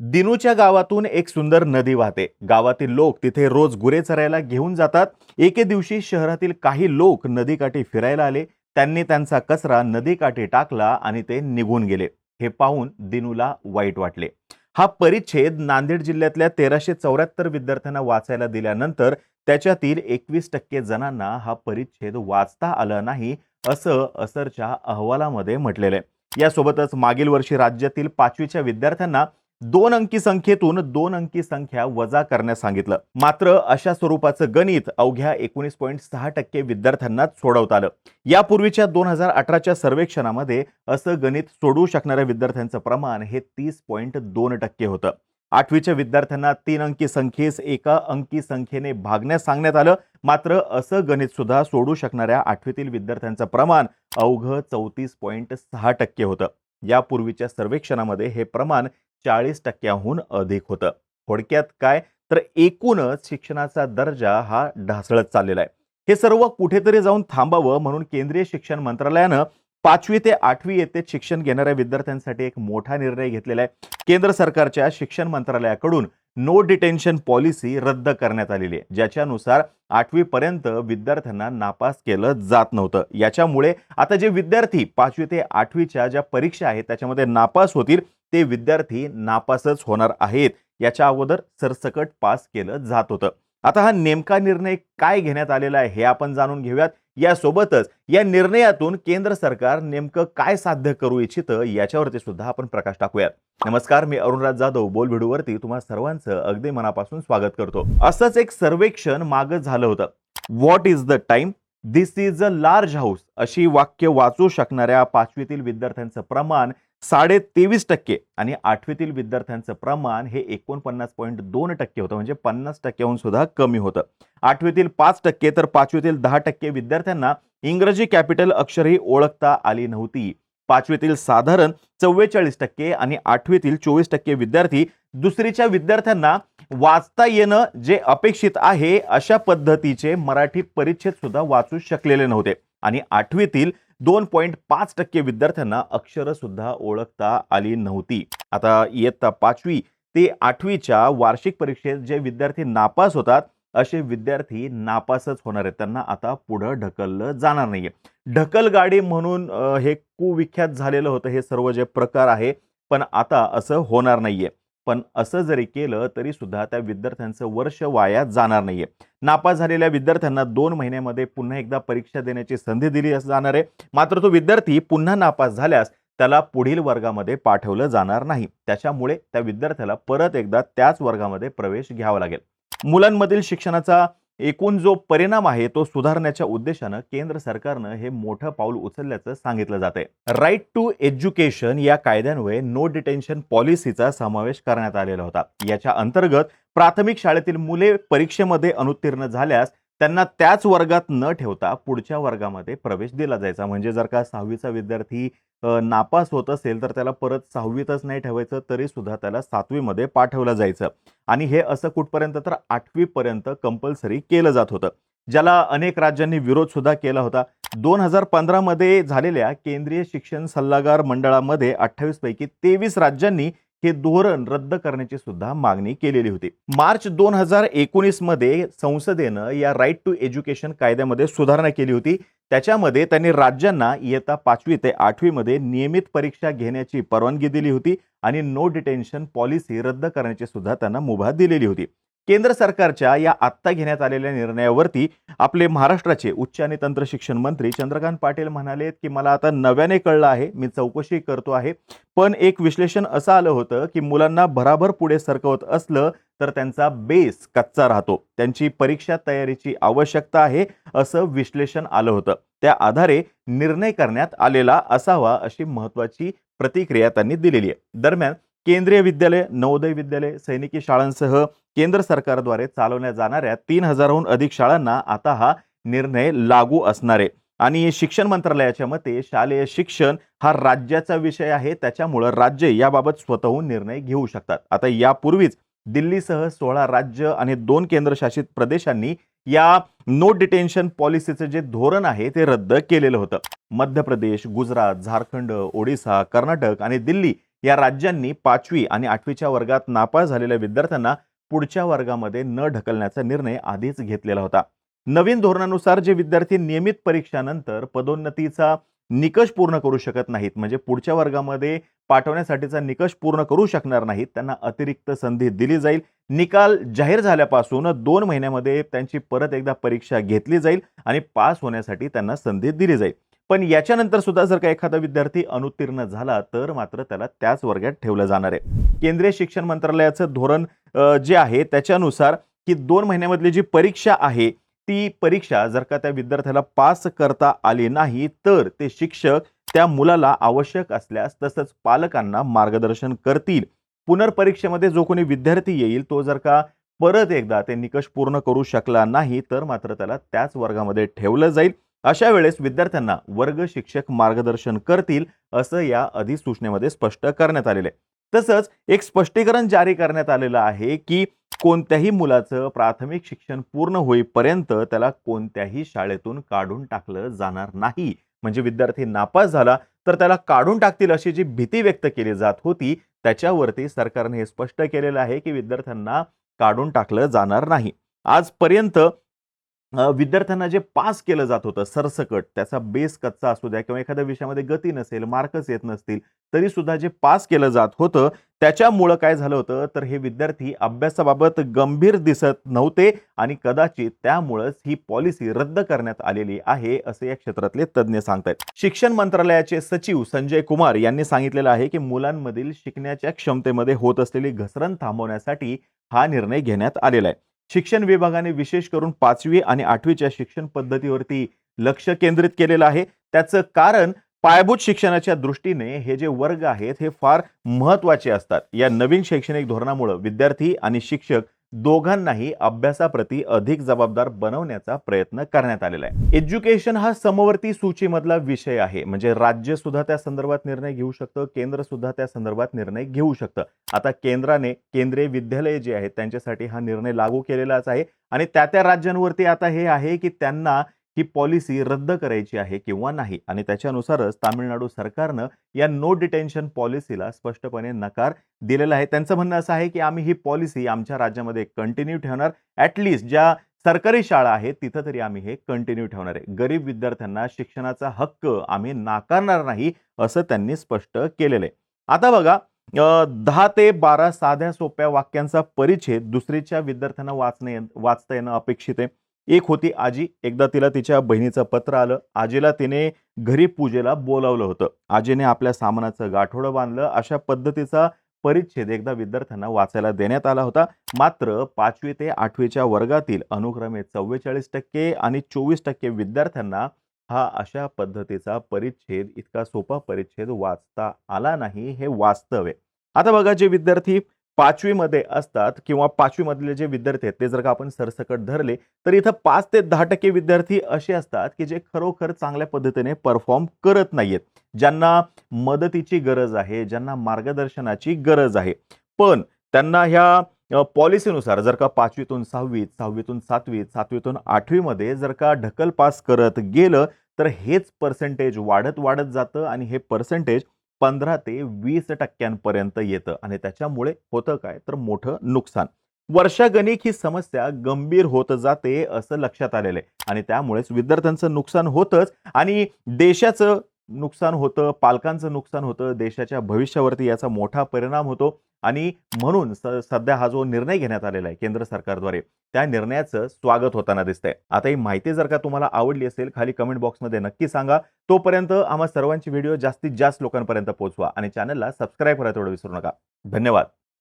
दिनूच्या गावातून एक सुंदर नदी वाहते. गावातील लोक तिथे रोज गुरे चरायला घेऊन जातात. एके दिवशी शहरातील काही लोक नदीकाठी फिरायला आले. त्यांनी त्यांचा कचरा नदीकाठी टाकला आणि ते निघून गेले. हे पाहून दिनूला वाईट वाटले. हा परिच्छेद नांदेड जिल्ह्यातल्या तेराशे चौऱ्याहत्तर विद्यार्थ्यांना वाचायला दिल्यानंतर त्याच्यातील एकवीस टक्के जणांना हा परिच्छेद वाचता आला नाही असं असरच्या अहवालामध्ये म्हटलेलं आहे. यासोबतच मागील वर्षी राज्यातील पाचवीच्या विद्यार्थ्यांना दोन अंकी संख्येतून दोन अंकी संख्या वजा करण्यास सांगितलं. मात्र अशा स्वरूपाचं गणित अवघ्या एकोणीस पॉईंट सहा टक्के विद्यार्थ्यांनाच सोडवता आलं. यापूर्वीच्या दोन हजार अठराच्या सर्वेक्षणामध्ये असं गणित सोडवू शकणाऱ्या विद्यार्थ्यांचं प्रमाण हे तीस पॉईंट दोन टक्के होतं. आठवीच्या विद्यार्थ्यांना तीन अंकी संख्येस एका अंकी संख्येने भागण्यास सांगण्यात आलं. मात्र असं गणित सुद्धा सोडू शकणाऱ्या आठवीतील विद्यार्थ्यांचं प्रमाण अवघं चौतीस पॉईंट सहा टक्के होतं. यापूर्वीच्या सर्वेक्षणामध्ये हे प्रमाण चाळीस टक्क्याहून अधिक होतं. थोडक्यात काय? तर एकूणच शिक्षणाचा दर्जा हा ढासळत चाललेला आहे. हे सर्व कुठेतरी जाऊन थांबावं म्हणून केंद्रीय शिक्षण मंत्रालयानं पाचवी ते आठवी इयत्तेत शिक्षण घेणाऱ्या विद्यार्थ्यांसाठी एक मोठा निर्णय घेतलेला आहे. केंद्र सरकारच्या शिक्षण मंत्रालयाकडून नो डिटेन्शन पॉलिसी रद्द करण्यात आलेली आहे. ज्याच्यानुसार आठवीपर्यंत विद्यार्थ्यांना नापास केलं जात नव्हतं. याच्यामुळे आता जे विद्यार्थी पाचवी ते आठवीच्या ज्या परीक्षा आहेत त्याच्यामध्ये नापास होतील ते विद्यार्थी नापासच होणार आहेत याच्या अगोदर सरसकट पास केलं जात होतं. आता हा नेमका निर्णय काय घेण्यात आलेला आहे हे आपण जाणून घेऊयात. यासोबतच या निर्णयातून केंद्र सरकार नेमकं काय साध्य करू इच्छितं याच्यावरती सुद्धा आपण प्रकाश टाकूयात. नमस्कार मी अरुणराज जाधव बोल व्हिडिओवरती तुम्हा सर्वांचं अगदी मनापासून स्वागत करतो. असंच एक सर्वेक्षण मागं झालं होतं. What is the time this is a large house अशी वाक्य वाचू शकणाऱ्या पाचवीतील विद्यार्थ्यांचं प्रमाण साडे तेवीस टक्के आणि आठवीतील विद्यार्थ्यांचं प्रमाण हे एकोणपन्नास पॉईंट दोन टक्के होतं म्हणजे पन्नास टक्क्याहून सुद्धा कमी होतं. आठवीतील पाच टक्के तर पाचवीतील दहा टक्के विद्यार्थ्यांना इंग्रजी कॅपिटल अक्षरही ओळखता आली नव्हती. पाचवीतील साधारण चव्वेचाळीस टक्के आणि आठवीतील चोवीस टक्के विद्यार्थी दुसरीच्या विद्यार्थ्यांना वाचता येणं जे अपेक्षित आहे अशा पद्धतीचे मराठी परिच्छेद सुद्धा वाचू शकलेले नव्हते. आणि आठवीतील दोन पॉईंट पाच टक्के विद्यार्थ्यांना अक्षरं सुद्धा ओळखता आली नव्हती. आता इयत्ता पाचवी ते आठवीच्या वार्षिक परीक्षेत जे विद्यार्थी नापास होतात असे विद्यार्थी नापासच होणार आहेत. त्यांना आता पुढं ढकललं जाणार नाहीये. ढकलगाडी म्हणून हे कुविख्यात झालेलं होतं हे सर्व जे प्रकार आहे पण आता असं होणार नाहीये. पण असं जरी केलं तरी सुद्धा त्या विद्यार्थ्यांचं वर्ष वाया जाणार नाहीये. नापास झालेल्या विद्यार्थ्यांना दोन महिन्यामध्ये पुन्हा एकदा परीक्षा देण्याची संधी दिली जाणार आहे. मात्र तो विद्यार्थी पुन्हा नापास झाल्यास त्याला पुढील वर्गामध्ये पाठवलं जाणार नाही. त्याच्यामुळे त्या विद्यार्थ्याला परत एकदा त्याच वर्गामध्ये प्रवेश घ्यावा लागेल. मुलांमधील शिक्षणाचा एकूण जो परिणाम आहे तो सुधारण्याच्या उद्देशानं केंद्र सरकारनं हे मोठं पाऊल उचलल्याचं सांगितलं जात आहे राईट टू एज्युकेशन या कायद्यान्वये नो डिटेन्शन पॉलिसीचा समावेश करण्यात आलेला होता. याच्या अंतर्गत प्राथमिक शाळेतील मुले परीक्षेमध्ये अनुत्तीर्ण झाल्यास त्यांना त्याच वर्गात न ठेवता पुढच्या वर्गामध्ये प्रवेश दिला जायचा. म्हणजे जर का सहावीचा विद्यार्थी नापास होत असेल तर त्याला परत सहावीतच नाही ठेवायचं तरी सुद्धा त्याला सातवीमध्ये पाठवलं जायचं. आणि हे असं कुठपर्यंत तर आठवीपर्यंत कंपल्सरी केलं जात होतं. ज्याला अनेक राज्यांनी विरोध सुद्धा केला होता. दोन हजार पंधरामध्ये झालेल्या केंद्रीय शिक्षण सल्लागार मंडळामध्ये अठ्ठावीस पैकी तेवीस राज्यांनी हे धोरण रद्द करण्याची सुद्धा मागणी केलेली होती. मार्च दोन हजार एकोणीसमध्ये संसदेनं या राईट टू एज्युकेशन कायद्यामध्ये सुधारणा केली होती. त्याच्यामध्ये त्यांनी राज्यांना इयत्ता पाचवी ते आठवीमध्ये नियमित परीक्षा घेण्याची परवानगी दिली होती आणि नो डिटेन्शन पॉलिसी रद्द करण्याची सुद्धा त्यांना मुभा दिलेली होती. केंद्र सरकारच्या या आत्ता घेण्यात आलेल्या निर्णयावरती आपले महाराष्ट्राचे उच्च आणि तंत्र शिक्षण मंत्री चंद्रकांत पाटील म्हणालेत की मला आता नव्याने कळलं आहे मी चौकशी करतो आहे. पण एक विश्लेषण असं आलं होतं की मुलांना भराभर पुढे सरकवत असलं तर त्यांचा बेस कच्चा राहतो. त्यांची परीक्षा तयारीची आवश्यकता आहे असं विश्लेषण आलं होतं. त्या आधारे निर्णय करण्यात आलेला असावा अशी महत्वाची प्रतिक्रिया त्यांनी दिलेली आहे. दरम्यान केंद्रीय विद्यालय नवोदय विद्यालय सैनिकी शाळांसह केंद्र सरकारद्वारे चालवल्या जाणाऱ्या तीन हजारहून अधिक शाळांना आता हा निर्णय लागू असणार आहे. आणि शिक्षण मंत्रालयाच्या मते शालेय शिक्षण हा राज्याचा विषय आहे त्याच्यामुळं राज्य याबाबत स्वतःहून निर्णय घेऊ शकतात. आता यापूर्वीच दिल्लीसह सोळा राज्य आणि दोन केंद्रशासित प्रदेशांनी या नो डिटेन्शन पॉलिसीचं जे धोरण आहे ते रद्द केलेलं होतं. मध्य प्रदेश गुजरात झारखंड ओडिसा कर्नाटक आणि दिल्ली या राज्यांनी पाचवी आणि आठवीच्या वर्गात नापास झालेल्या विद्यार्थ्यांना पुढच्या वर्गामध्ये न ढकलण्याचा निर्णय आधीच घेतलेला होता. नवीन धोरणानुसार जे विद्यार्थी नियमित परीक्षानंतर पदोन्नतीचा निकष पूर्ण करू शकत नाहीत म्हणजे पुढच्या वर्गामध्ये पाठवण्यासाठीचा निकष पूर्ण करू शकणार नाहीत त्यांना अतिरिक्त संधी दिली जाईल. निकाल जाहीर झाल्यापासून दोन महिन्यामध्ये त्यांची परत एकदा परीक्षा घेतली जाईल आणि पास होण्यासाठी त्यांना संधी दिली जाईल. पण याच्यानंतर सुद्धा जर का एखादा विद्यार्थी अनुत्तीर्ण झाला तर मात्र त्याला त्याच वर्गात ठेवलं जाणार आहे. केंद्रीय शिक्षण मंत्रालयाचं धोरण जे आहे त्याच्यानुसार की दोन महिन्यामधली जी परीक्षा आहे ती परीक्षा जर का त्या विद्यार्थ्याला पास करता आली नाही तर ते शिक्षक त्या मुलाला आवश्यक असल्यास तसंच पालकांना मार्गदर्शन करतील. पुनर्परीक्षेमध्ये जो कोणी विद्यार्थी येईल तो जर का परत एकदा ते निकष पूर्ण करू शकला नाही तर मात्र त्याला त्याच वर्गामध्ये ठेवलं जाईल. अशा वेळेस विद्यार्थ्यांना वर्ग शिक्षक मार्गदर्शन करतील असं या अधिसूचनेमध्ये स्पष्ट करण्यात आलेलं आहे. तसंच एक स्पष्टीकरण जारी करण्यात आलेलं आहे की कोणत्याही मुलाचं प्राथमिक शिक्षण पूर्ण होईपर्यंत त्याला कोणत्याही शाळेतून काढून टाकलं जाणार नाही. म्हणजे विद्यार्थी नापास झाला तर त्याला काढून टाकतील अशी जी भीती व्यक्त केली जात होती त्याच्यावरती सरकारने हे स्पष्ट केलेलं आहे की विद्यार्थ्यांना काढून टाकलं जाणार नाही. आजपर्यंत विद्यार्थ्यांना जे पास केलं जात होतं सरसकट त्याचा बेस कच्चा असू द्या किंवा एखाद्या विषयामध्ये गती नसेल मार्कच येत नसतील तरी सुद्धा जे पास केलं जात होतं त्याच्यामुळं काय झालं होतं? तर हे विद्यार्थी अभ्यासाबाबत गंभीर दिसत नव्हते आणि कदाचित त्यामुळंच ही पॉलिसी रद्द करण्यात आलेली आहे असे या क्षेत्रातले तज्ज्ञ सांगतायत. शिक्षण मंत्रालयाचे सचिव संजय कुमार यांनी सांगितलेलं आहे की मुलांमधील शिकण्याच्या क्षमतेमध्ये होत असलेली घसरण थांबवण्यासाठी हा निर्णय घेण्यात आलेला आहे. शिक्षण विभागाने विशेष करून पाचवी आणि आठवीच्या शिक्षण पद्धतीवरती लक्ष केंद्रित केलेलं आहे. त्याचं कारण पायाभूत शिक्षणाच्या दृष्टीने हे जे वर्ग आहेत हे फार महत्त्वाचे असतात. या नवीन शैक्षणिक धोरणामुळे विद्यार्थी आणि शिक्षक दोघांनाही अभ्यासाप्रती अधिक जबाबदार बनवण्याचा प्रयत्न करण्यात आलेला आहे. एज्युकेशन हा समवर्ती सूचीमधला विषय आहे. म्हणजे राज्य सुद्धा त्या संदर्भात निर्णय घेऊ शकतं केंद्र सुद्धा त्या संदर्भात निर्णय घेऊ शकतं. आता केंद्राने केंद्रीय विद्यालय जे आहेत त्यांच्यासाठी हा निर्णय लागू केलेलाच आहे. आणि त्या त्या राज्यांवरती आता हे आहे की त्यांना ही पॉलिसी रद्द करायची आहे किंवा नाही? आणि त्याच्यानुसारच तामिळनाडू सरकारनं या नो डिटेन्शन पॉलिसीला स्पष्टपणे नकार दिलेला आहे. त्यांचं म्हणणं असं आहे की आम्ही ही पॉलिसी आमच्या राज्यामध्ये कंटिन्यू ठेवणार. ॲटलिस्ट ज्या सरकारी शाळा आहेत तिथं तरी आम्ही हे कंटिन्यू ठेवणार आहे. गरीब विद्यार्थ्यांना शिक्षणाचा हक्क आम्ही नाकारणार नाही असं त्यांनी स्पष्ट केलेलं आहे. आता बघा दहा ते बारा साध्या सोप्या वाक्यांचा परिच्छेद दुसरीच्या विद्यार्थ्यांना वाचणे वाचता येणं अपेक्षित आहे. एक होती आजी एकदा तिला तिच्या बहिणीचं पत्र आलं. आजीला तिने घरी पूजेला बोलावलं होतं. आजीने आपल्या सामानाचं गाठोडं बांधलं. अशा पद्धतीचा परिच्छेद एकदा विद्यार्थ्यांना वाचायला देण्यात आला होता. मात्र पाचवी ते आठवीच्या वर्गातील अनुक्रमे चव्वेचाळीस टक्के आणि चोवीस टक्के विद्यार्थ्यांना हा अशा पद्धतीचा परिच्छेद इतका सोपा परिच्छेद वाचता आला नाही हे वास्तव आहे. आता बघा जे विद्यार्थी पाचवीमध्ये असतात किंवा पाचवीमधले जे विद्यार्थी आहेत ते जर का आपण सरसकट धरले तर इथं पाच ते दहा टक्के विद्यार्थी असे असतात की जे खरोखर चांगल्या पद्धतीने परफॉर्म करत नाहीयेत. ज्यांना मदतीची गरज आहे ज्यांना मार्गदर्शनाची गरज आहे. पण त्यांना ह्या पॉलिसीनुसार जर का पाचवीतून सहावीत सहावीतून सातवीत सातवीतून आठवीमध्ये जर का ढकल पास करत गेलं तर हेच पर्सेंटेज वाढत वाढत जातं आणि हे पर्सेंटेज पंधरा ते वीस टक्क्यांपर्यंत येतं आणि त्याच्यामुळे होतं काय? तर मोठं नुकसान. वर्षागणिक ही समस्या गंभीर होत जाते असं लक्षात आलेलं आहे आणि त्यामुळेच विद्यार्थ्यांचं नुकसान होतंच आणि देशाचं नुकसान होतं पालकांचं नुकसान होतं देशाच्या भविष्यावरती याचा मोठा परिणाम होतो आणि म्हणून स सध्या हा जो निर्णय घेण्यात आलेला आहे केंद्र सरकारद्वारे त्या निर्णयाचं स्वागत होताना दिसतंय. आता ही माहिती जर का तुम्हाला आवडली असेल खाली कमेंट बॉक्समध्ये नक्की सांगा. तोपर्यंत आम्हा सर्वांची व्हिडिओ जास्तीत जास्त लोकांपर्यंत पोहोचवा आणि चॅनलला सबस्क्राईब करायला तेवढं विसरू नका. धन्यवाद.